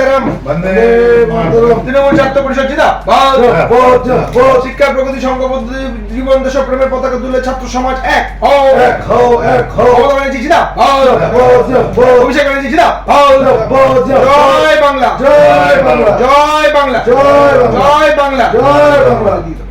মাতারাম। বন্দে মাতরম। তৃণমূল ছাত্র পরিষদ জিদা। শিক্ষা প্রগতি সংঘবদ্ধ জীবন দেশপ্রেমের পতাকা তুলে ছাত্র সমাজ এক হও। এক হও, এক হও। মমতা ব্যানার্জি জিদা। অভিষেক ব্যানার্জি জিদা। জয় বাংলা। জয় বাংলা। জয় বাংলা। জয় বাংলা। জয় বাংলা। জয় বাংলা।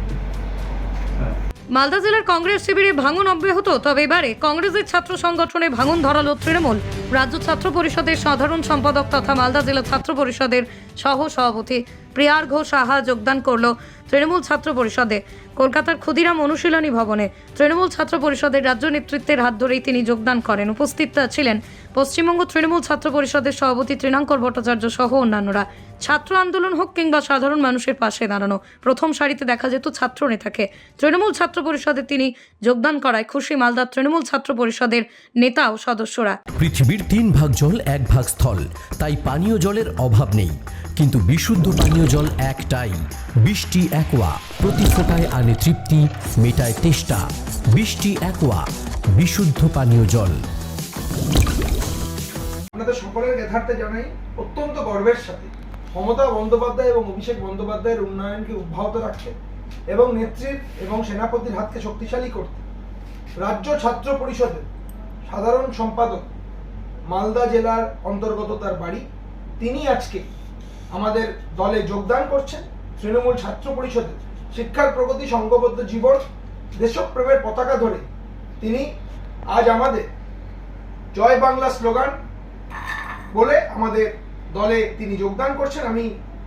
মালদা জেলার কংগ্রেস শিবিরে ভাঙন অব্যাহত, তবে এবারে কংগ্রেসের ছাত্র সংগঠনে ভাঙন ধরালো তৃণমূল। রাজ্য ছাত্র পরিষদের সাধারণ সম্পাদক তথা মালদা জেলা ছাত্র পরিষদের সহ সভাপতি প্রিয়ার ঘোষ সাহা যোগদান করল তৃণমূল ছাত্র পরিষদে। কলকাতার ক্ষুদিরাম অনুশীলনী ভবনে তৃণমূল ছাত্র পরিষদের রাজ্য নেতৃত্বের হাত ধরেই তিনি যোগদান করেন। উপস্থিত ছিলেন পশ্চিমবঙ্গ তৃণমূল ছাত্র পরিষদের সভাপতি তৃণাঙ্কর ভট্টাচার্য সহ অন্যান্যরা। ছাত্র আন্দোলন হোক কিংবা সাধারণ মানুষের পাশে দাঁড়ানো, প্রথম সারিতে দেখা যেত ছাত্র নেতাকে। তৃণমূল ছাত্র পরিষদে তিনি যোগদান করায় খুশি মালদার তৃণমূল ছাত্র পরিষদের নেতা ও সদস্যরা। পৃথিবীর তিন ভাগ জল, এক ভাগ স্থল। তাই পানীয় জলের অভাব নেই। কিন্তু বিশুদ্ধ পানীয় জল একটাই। বৃষ্টি, একোয়া, প্রতি ফোটায় আনে তৃপ্তি, মেটায় তেষ্টা বৃষ্টি একোয়া, বিশুদ্ধ পানীয় জল। আপনাদের সকলের যথার্থে জানাই অত্যন্ত গর্বের সাথে। বন্দ্যোপাধ্যায় এবং অভিষেক বন্দ্যোপাধ্যায়ের উন্নয়নকে রাখতে এবং এবং সেনাপতির হাতকে শক্তিশালী করতে রাজ্য ছাত্র পরিষদের সাধারণ সম্পাদক মালদা জেলার অন্তর্গত তার বাড়ি, তিনি আজকে আমাদের দলে যোগদান করছেন তৃণমূল ছাত্র পরিষদের শিক্ষার প্রগতি সংঘবদ্ধ জীবন, দেশপ্রেমের পতাকা ধরে। তিনি আজ আমাদের জয় বাংলা স্লোগান বলে আমাদের দলে তিনি যোগদান করছেন। আমি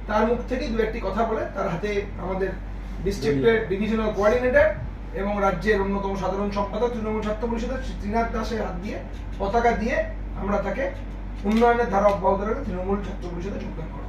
তার মুখ থেকেই দু একটি কথা বলে, তার হাতে আমাদের ডিস্ট্রিক্টের ডিভিশনাল কোঅর্ডিনেটর এবং রাজ্যের অন্যতম সাধারণ সম্পাদক তৃণমূল ছাত্র পরিষদের ত্রিনাথ দাসের হাত দিয়ে পতাকা দিয়ে আমরা তাকে উন্নয়নের ধারা অব্যাহত রেখে তৃণমূল ছাত্র পরিষদে যোগদান করা।